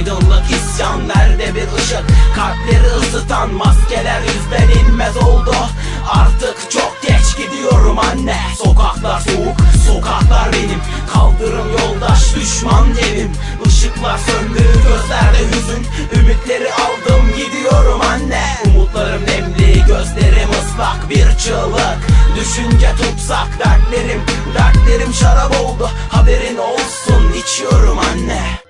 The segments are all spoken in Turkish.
aydınlık isyan Nerede bir ışık? Kalpleri ısıtan Maskeler yüzden inmez oldu. Artık çok geç gidiyorum anne. Sokaklar soğuk sokaklar benim. Kaldırım yoldaş düşman evim. Işıklar söndü gözlerde hüzün. Ümitleri aldım gidiyorum anne. Umutlarım nemli gözlerim ıslak bir çığlık. Düşünce tutsak dertlerim Dertlerim şarap oldu. Haberin olsun içiyorum anne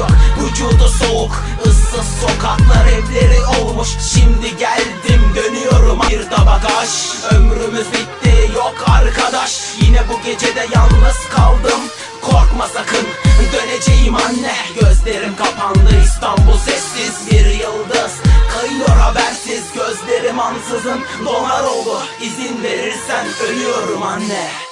Çocuk vücudu soğuk Issız sokaklar evleri olmuş. Şimdi geldim dönüyorum bir tabak aş Ömrümüz bitti yok arkadaş. Yine bu gecede yalnız kaldım. Korkma sakın döneceğim anne. Gözlerim kapandı İstanbul sessiz. Bir yıldız Kayıyor habersiz. Gözlerim ansızın donar oldu. İzin verirsen ölüyorum anne